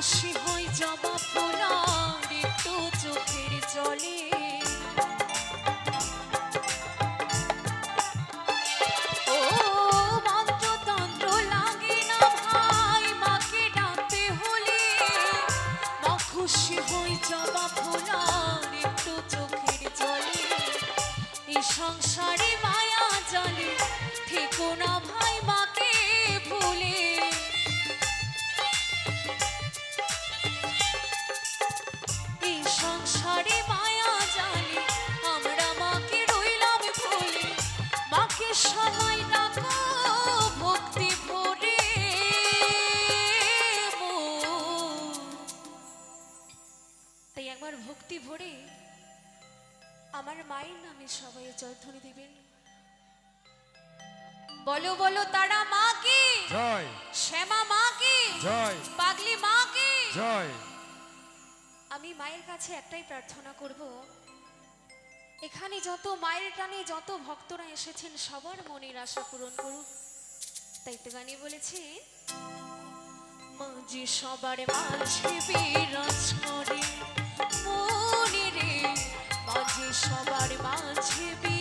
খুশি হই জবা ফোলার একটু চোখের জলে। একবার ভক্তি ভরে আমার মায়ের নামে সবাই জয়ধ্বনি দিবেন। বলো বলো তারা মা কি জয়। শ্যামা মা কি জয়। পাগলি মা কি জয়। আমি মায়ের কাছে একটাই প্রার্থনা করব এখানে যত মায়ের টানে যত ভক্তরা এসেছেন সবার মনের আশা পূরণ করুক তাই তো গানে বলেছে মাঝে সবার মাঝে বিরাজ করে। সবার মাঝে বিরাজ